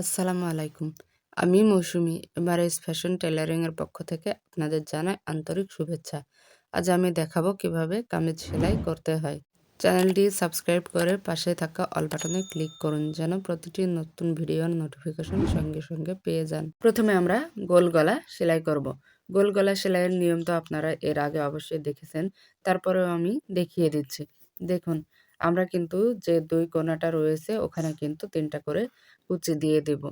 আসসালামু আলাইকুম। আমি মৌসুমি এমআরএস ফ্যাশন টেলারিংয়ের পক্ষ থেকে আপনাদের জানাই আন্তরিক শুভেচ্ছা। আজ আমি দেখাবো কীভাবে কামিজ সেলাই করতে হয়। চ্যানেলটি সাবস্ক্রাইব করে পাশে থাকা অল বাটনে ক্লিক করুন যেন প্রতিটি নতুন ভিডিওর নোটিফিকেশন সঙ্গে সঙ্গে পেয়ে যান। প্রথমে আমরা গোল গলা সেলাই করব। গোল গলা সেলাইয়ের নিয়ম তো আপনারা এর আগে অবশ্যই দেখেছেন, তারপরেও আমি দেখিয়ে দিচ্ছি। দেখুন আমরা কিন্তু যে দুই কোনাটা রয়েছে, ওখানে কিন্তু তিনটা করে কুচি দিয়ে দেব।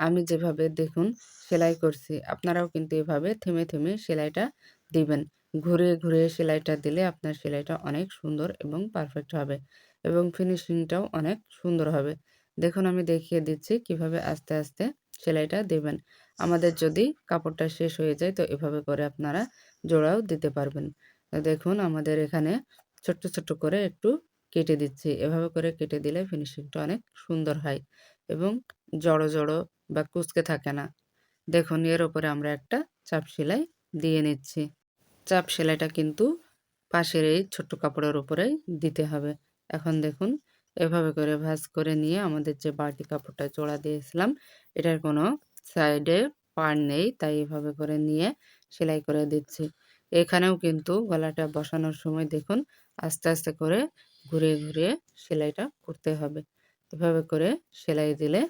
আমি যেভাবে দেখুন সেলাই করছি, আপনারাও কিন্তু এভাবে থেমে থেমে সেলাইটা দিবেন। ঘুরে ঘুরে সেলাইটা দিলে আপনার সেলাইটা অনেক সুন্দর এবং পারফেক্ট হবে এবং ফিনিশিংটাও অনেক সুন্দর হবে। দেখুন আমি দেখিয়ে দিচ্ছি কীভাবে আস্তে আস্তে সেলাইটা দেবেন। আমাদের যদি কাপড়টা শেষ হয়ে যায় তো এভাবে করে আপনারা জোড়াও দিতে পারবেন। দেখুন আমাদের এখানে ছোট্ট ছোট্ট করে একটু কেটে দিচ্ছি। এভাবে করে কেটে দিলে ফিনিশিংটা অনেক সুন্দর হয় এবং জড়ো জড়ো বা কুচকে থাকে না। দেখুন, এর ওপরে আমরা একটা চাপ সেলাই দিয়ে নিচ্ছি। চাপ সেলাইটা কিন্তু পাশের এই ছোট্ট কাপড়ের উপরেই দিতে হবে। এখন দেখুন, এভাবে করে ভাজ করে নিয়ে আমাদের যে বাড়তি কাপড়টা জোড়া দিয়েছিলাম, এটার কোনো সাইডে পার নেই, তাই এভাবে করে নিয়ে সেলাই করে দিচ্ছি। এখানেও কিন্তু গলাটা বসানোর সময় দেখুন, আস্তে আস্তে করে ঘুরে ঘুরে সেলাইটা করতে হবে। এভাবে করে সেলাই দিলে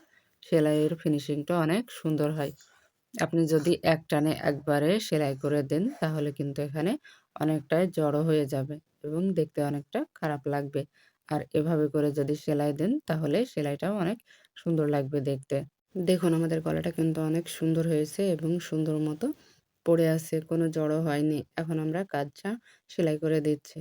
সেলাইয়ের ফিনিশিংটা অনেক সুন্দর হয়। আপনি যদি এক টানে একবারে সেলাই করে দেন, তাহলে কিন্তু এখানে অনেকটাই জড়ো হয়ে যাবে এবং দেখতে অনেকটা খারাপ লাগবে। আর এভাবে করে যদি সেলাই দেন, তাহলে সেলাইটাও অনেক সুন্দর লাগবে দেখতে। দেখুন, আমাদের গলাটা কিন্তু অনেক সুন্দর হয়েছে এবং সুন্দর মতো পড়ে আছে, কোনো জড়ো হয়নি। এখন আমরা কাজটা সেলাই করে দিচ্ছি।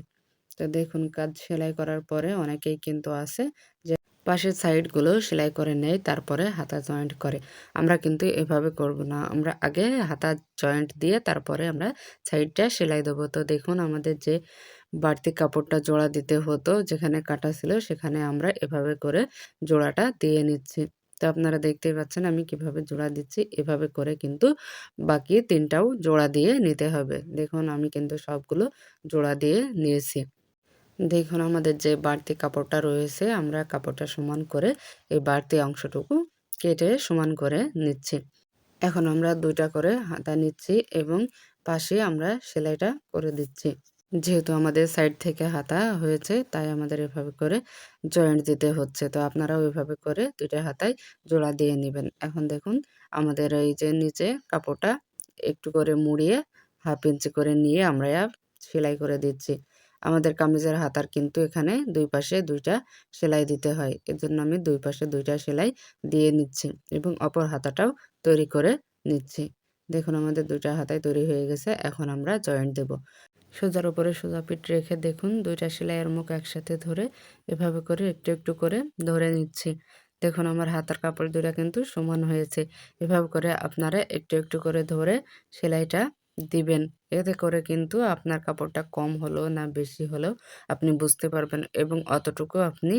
তো দেখুন কাজ সেলাই করার পরে অনেকেই কিন্তু আছে যে পাশের সাইডগুলো সেলাই করে নেয়, তারপরে হাতা জয়েন্ট করে। আমরা কিন্তু এভাবে করব না। আমরা আগে হাতা জয়েন্ট দিয়ে তারপরে আমরা সাইডটা সেলাই দেবো। তো দেখুন আমাদের যে বাড়তি কাপড়টা জোড়া দিতে হতো, যেখানে কাটা ছিল, সেখানে আমরা এভাবে করে জোড়াটা দিয়ে নিচ্ছি। তো আপনারা দেখতেই পাচ্ছেন আমি কীভাবে জোড়া দিচ্ছি। এভাবে করে কিন্তু বাকি তিনটাও জোড়া দিয়ে নিতে হবে। দেখুন আমি কিন্তু সবগুলো জোড়া দিয়ে নিয়েছি। দেখুন, আমাদের যে বাড়তি কাপড়টা রয়েছে, আমরা কাপড়টা সমান করে এই বাড়তি অংশটুকু কেটে সমান করে নিচ্ছি। এখন আমরা দুইটা করে হাতা নিচ্ছি এবং পাশে আমরা সেলাইটা করে দিচ্ছি। যেহেতু আমাদের সাইড থেকে হাতা হয়েছে, তাই আমাদের এভাবে করে জয়েন্ট দিতে হচ্ছে। তো আপনারাও এভাবে করে দুইটা হাতায় জোড়া দিয়ে নেবেন। এখন দেখুন, আমাদের এই যে নিচে কাপড়টা একটু করে মুড়িয়ে হাফ ইঞ্চি করে নিয়ে আমরা সেলাই করে দিচ্ছি। আমাদের কামিজের হাতার কিন্তু এখানে দুই পাশে দুইটা সেলাই দিতে হয়। এর জন্য আমি দুই পাশে দুইটা সেলাই দিয়ে নিচ্ছি এবং অপর হাতাটাও তৈরি করে নিচ্ছি। দেখুন আমাদের দুইটা হাতায় তৈরি হয়ে গেছে, এখন আমরা জয়েন্ট দেব। সোজার উপরে সোজা পিঠ রেখে দেখুন, দুইটা সেলাইয়ের মুখ একসাথে ধরে এভাবে করে একটু একটু করে ধরে নিচ্ছি। দেখুন আমার হাতার কাপড় দুটা কিন্তু সমান হয়েছে। এভাবে করে আপনারা একটু একটু করে ধরে সেলাইটা দিবেন। এতে করে কিন্তু আপনার কাপড়টা কম হলো না বেশি হলেও আপনি বুঝতে পারবেন এবং অতটুকু আপনি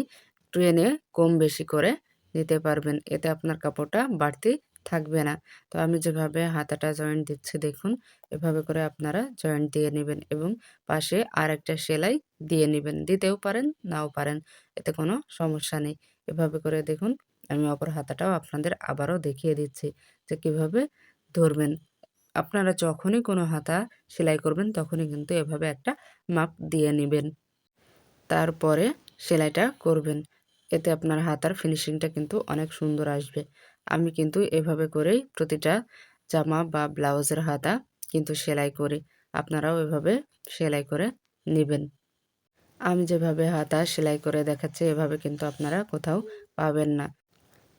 ট্রেনে কম বেশি করে নিতে পারবেন। এতে আপনার কাপড়টা বাড়তি থাকবে না। তো আমি যেভাবে হাতাটা জয়েন্ট দিচ্ছি দেখুন, এভাবে করে আপনারা জয়েন্ট দিয়ে নেবেন এবং পাশে আর একটা সেলাই দিয়ে নেবেন। দিতেও পারেন, নাও পারেন, এতে কোনো সমস্যা নেই। এভাবে করে দেখুন, আমি অপর হাতাটাও আপনাদের আবারও দেখিয়ে দিচ্ছি যে কীভাবে ধরবেন। আপনারা যখনই কোনো হাতা সেলাই করবেন, তখনই কিন্তু এভাবে একটা মাপ দিয়ে নেবেন। তারপরে সেলাইটা করবেন। এতে আপনার হাতার ফিনিশিংটা কিন্তু অনেক সুন্দর আসবে। আমি কিন্তু এভাবে করেই প্রতিটা জামা বা ব্লাউজের হাতা কিন্তু সেলাই করি। আপনারাও এভাবে সেলাই করে নেবেন। আমি যেভাবে হাতা সেলাই করে দেখাচ্ছি, এভাবে কিন্তু আপনারা কোথাও পাবেন না।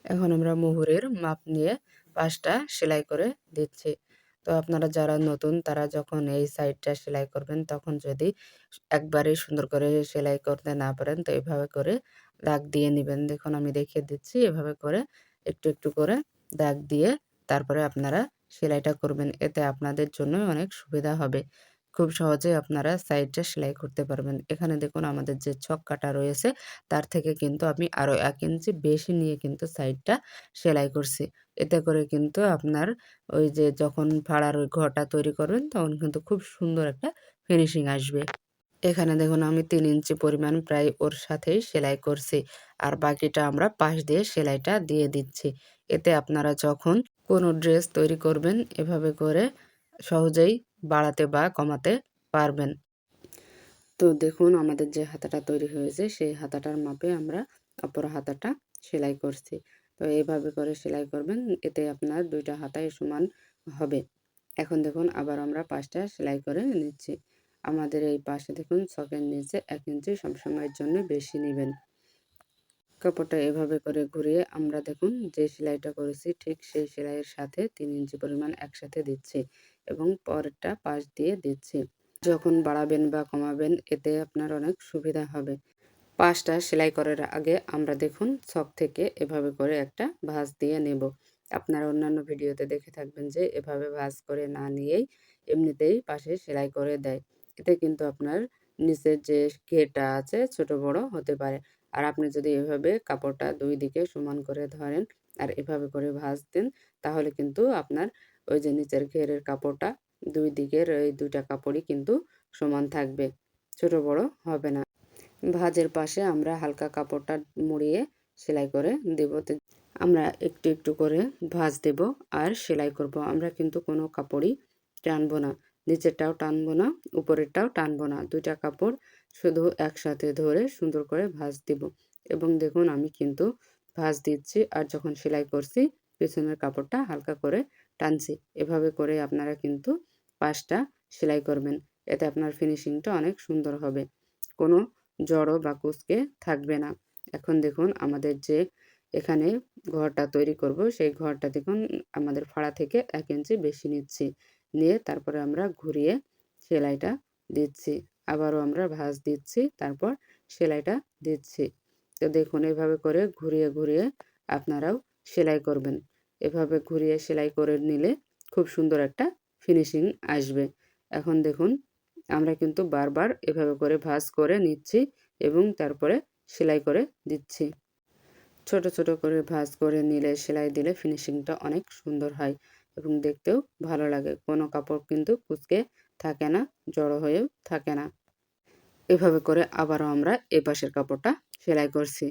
এখন আমরা মুহুরের মাপ নিয়ে পাশটা সেলাই করে দিচ্ছি। তো আপনারা যারা নতুন, তারা যখন এই সাইডটা সেলাই করবেন, তখন যদি একবারে সুন্দর করে সেলাই করতে না পারেন, তো এভাবে করে দাগ দিয়ে নেবেন। দেখুন, আমি দেখিয়ে দিচ্ছি, এভাবে করে একটু একটু করে দাগ দিয়ে তারপরে আপনারা সেলাইটা করবেন। এতে আপনাদের জন্য অনেক সুবিধা হবে। খুব সহজে আপনারা সাইডটা সেলাই করতে পারবেন। এখানে দেখুন আমাদের যে ছক কাটা রয়েছে, তার থেকে কিন্তু আমি আরও এক ইঞ্চি বেশি নিয়ে কিন্তু সাইডটা সেলাই করছি। এতে করে কিন্তু আপনার ওই যে যখন ফাড়ার ওই ঘরটা তৈরি করবেন, তখন কিন্তু খুব সুন্দর একটা ফিনিশিং আসবে। এখানে দেখুন আমি তিন ইঞ্চি পরিমাণ প্রায় ওর সাথেই সেলাই করছি। আর বাকিটা আমরা পাশ দিয়ে সেলাইটা দিয়ে দিচ্ছি। এতে আপনারা যখন কোনো ড্রেস তৈরি করবেন, এভাবে করে সহজেই বাড়াতে বা কমাতে পারবেন। তো দেখুন, আমাদের যে হাতাটা তৈরি হয়েছে, সেই হাতাটার মাপে আমরা অপর হাতাটা সেলাই করছি। তো এইভাবে করে সেলাই করবেন, এতে আপনার দুইটা হাতায় সমান হবে। এখন দেখুন, আবার আমরা পাঁচটা সেলাই করে নিচ্ছি। আমাদের এই পাশে দেখুন ছকের নিচে এক ইঞ্চি সবসময়ের জন্য বেশি নেবেন। কাপড়টা এভাবে করে ঘুরিয়ে আমরা দেখুন, যে সেলাইটা করেছি, ঠিক সেই সেলাইয়ের সাথে তিন ইঞ্চি পরিমাণ একসাথে দিচ্ছি। এবং পরেরটা পাশ দিয়ে দিচ্ছি। যখন বাড়াবেন বা কমাবেন, এতে আপনার অনেক সুবিধা হবে। পাশটা সেলাই করার আগে আমরা দেখুন সব থেকে এভাবে করে একটা ভাঁজ দিয়ে নেব। আপনারা অন্যান্য ভিডিওতে দেখে থাকবেন যে এভাবে ভাঁজ করে না নিয়েই এমনিতেই পাশে সেলাই করে দেয়। এতে কিন্তু আপনার নিচের যে ঘেটা আছে, ছোট বড় হতে পারে। আর আপনি যদি এভাবে কাপড়টা দুই দিকে সমান করে ধরেন আর এভাবে করে ভাঁজ দেন, তাহলে কিন্তু আপনার ওই যে নিচের ঘেরের কাপড়টা দুই দিকের এই দুইটা কাপড়ই কিন্তু সমান থাকবে, ছোট বড় হবে না। ভাজের পাশে আমরা হালকা কাপড়টা মুড়িয়ে সেলাই করে দেব। আমরা একটু একটু করে ভাজ দেব আর সেলাই করব। আমরা কিন্তু কোনো কাপড়ই টানবো না, নিচেরটাও টানবো না, উপরেরটাও টানবো না। দুইটা কাপড় শুধু একসাথে ধরে সুন্দর করে ভাজ দিব। এবং দেখুন আমি কিন্তু ভাজ দিচ্ছি আর যখন সেলাই করছি, পেছনের কাপড়টা হালকা করে টানছি। এভাবে করে আপনারা কিন্তু পাশটা সেলাই করবেন। এতে আপনার ফিনিশিংটা অনেক সুন্দর হবে। কোনো জড়ো বা কুচকে থাকবে না। এখন দেখুন আমাদের যে এখানে ঘরটা তৈরি করব, সেই ঘরটা দেখুন আমাদের ফাড়া থেকে এক ইঞ্চি বেশি নিচ্ছি। নিয়ে তারপরে আমরা ঘুরিয়ে সেলাইটা দিচ্ছি। আবারও আমরা ভাঁজ দিচ্ছি, তারপর সেলাইটা দিচ্ছি। তো দেখুন এভাবে করে ঘুরিয়ে ঘুরিয়ে আপনারাও সেলাই করবেন। এভাবে ঘুরিয়ে সেলাই করে নিলে খুব সুন্দর একটা ফিনিশিং আসবে। এখন দেখুন, আমরা কিন্তু বারবার এভাবে করে ভাঁজ করে নিচ্ছি এবং তারপরে সেলাই করে দিচ্ছি। ছোট ছোট করে ভাঁজ করে নিলে, সেলাই দিলে ফিনিশিংটা অনেক সুন্দর হয় এবং দেখতেও ভালো লাগে। কোনো কাপড় কিন্তু কুচকে থাকে না, জড়ো হয়েও থাকে না। এভাবে করে আবারও আমরা এ পাশের কাপড়টা সেলাই করছি।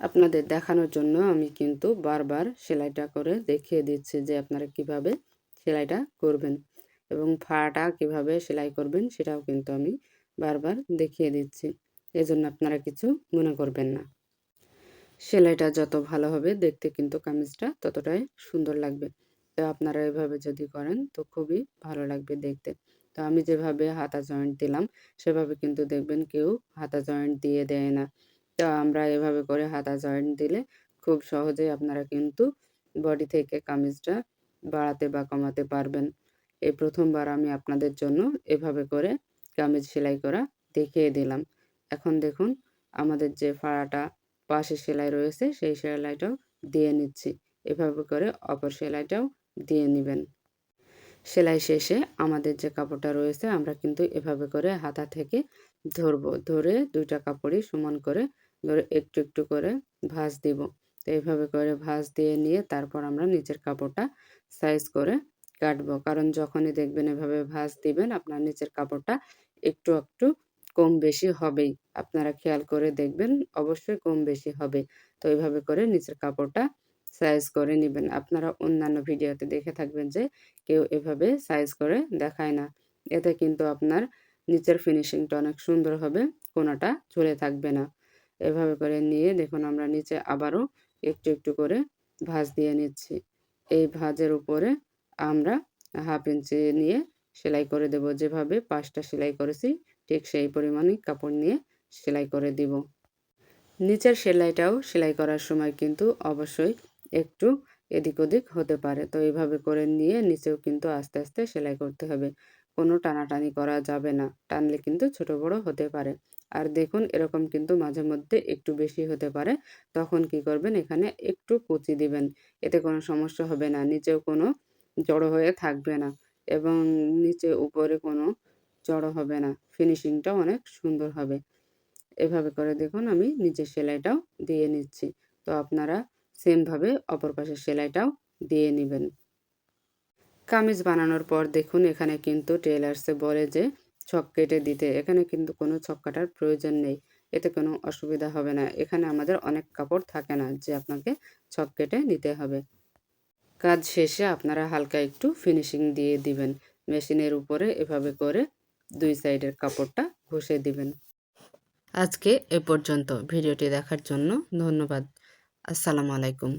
আপনাদের দেখানোর জন্য আমি কিন্তু বারবার সেলাইটা করে দেখিয়ে দিচ্ছি যে আপনারা কীভাবে সেলাইটা করবেন এবং ফাড়াটা কীভাবে সেলাই করবেন সেটাও কিন্তু আমি বারবার দেখিয়ে দিচ্ছি। এজন্য আপনারা কিছু মনে করবেন না। সেলাইটা যত ভালো হবে দেখতে কিন্তু কামিজটা ততটাই সুন্দর লাগবে। তো আপনারা এভাবে যদি করেন তো খুবই ভালো লাগবে দেখতে। তো আমি যেভাবে হাতা জয়েন্ট দিলাম সেভাবে কিন্তু দেখবেন কেউ হাতা জয়েন্ট দিয়ে দেয় না। তো আমরা এভাবে করে হাতা জয়েন্ট দিলে খুব সহজেই আপনারা কিন্তু বডি থেকে কামিজটা বাড়াতে বা কমাতে পারবেন। এই প্রথমবার আমি আপনাদের জন্য এভাবে করে কামিজ সেলাই করা দেখিয়ে দিলাম। এখন দেখুন আমাদের যে ফাড়াটা পাশে সেলাই রয়েছে, সেই সেলাইটাও দিয়ে নিচ্ছি। এভাবে করে অপর সেলাইটাও দিয়ে নেবেন। সেলাই শেষে আমাদের যে কাপড়টা রয়েছে, আমরা কিন্তু এভাবে করে হাতা থেকে ধরবো, ধরে দুইটা কাপড়ই সমান করে ধরে একটু একটু করে ভাঁজ দিব। তো এইভাবে করে ভাঁজ দিয়ে নিয়ে তারপর আমরা নিচের কাপড়টা সাইজ করে কাটবো। কারণ যখনই দেখবেন এভাবে ভাঁজ দিবেন, আপনার নিচের কাপড়টা একটু একটু কম বেশি হবেই। আপনারা খেয়াল করে দেখবেন, অবশ্যই কম বেশি হবে। তো এইভাবে করে নিচের কাপড়টা সাইজ করে নেবেন। আপনারা অন্যান্য ভিডিওতে দেখে থাকবেন যে কেউ এভাবে সাইজ করে দেখায় না। এতে কিন্তু আপনার নিচের ফিনিশিংটা অনেক সুন্দর হবে, কোনোটা চলে থাকবে না। এভাবে করে নিয়ে দেখুন আমরা নিচে আবারও একটু একটু করে ভাঁজ দিয়ে নিচ্ছি। এই ভাঁজের উপরে আমরা হাফ ইঞ্চি নিয়ে সেলাই করে দেব। যেভাবে পাঁচটা সেলাই করেছি, ঠিক সেই পরিমাণে কাপড় নিয়ে সেলাই করে দিব। নিচের সেলাইটাও সেলাই করার সময় কিন্তু অবশ্যই একটু এদিক ওদিক হতে পারে। তো এইভাবে করে নিয়ে নিচেও কিন্তু আস্তে আস্তে সেলাই করতে হবে। কোনো টানাটানি করা যাবে না। টানলে কিন্তু ছোট বড় হতে পারে। আর দেখুন এরকম কিন্তু মাঝে মধ্যে একটু বেশি হতে পারে। তখন কি করবেন? এখানে একটু কুচি দিবেন। এতে কোনো সমস্যা হবে না। নিচেও কোনো জড়ো হয়ে থাকবে না এবং নিচে উপরে কোনো জড়ো হবে না। ফিনিশিংটাও অনেক সুন্দর হবে। এভাবে করে দেখুন আমি নিচের সেলাইটাও দিয়ে নিচ্ছি। তো আপনারা সেমভাবে অপর পাশের সেলাইটাও দিয়ে নেবেন। কামিজ বানানোর পর দেখুন এখানে কিন্তু টেলার্সে বলে যে ছক কেটে দিতে। এখানে কিন্তু কোনো ছক কাটার প্রয়োজন নেই। এতে কোনো অসুবিধা হবে না। এখানে আমাদের অনেক কাপড় থাকে না যে আপনাকে ছক কেটে নিতে হবে। কাজ শেষে আপনারা হালকা একটু ফিনিশিং দিয়ে দিবেন। মেশিনের উপরে এভাবে করে দুই সাইডের কাপড়টা ঘষে দিবেন। আজকে এ পর্যন্ত। ভিডিওটি দেখার জন্য ধন্যবাদ। আসসালামু আলাইকুম।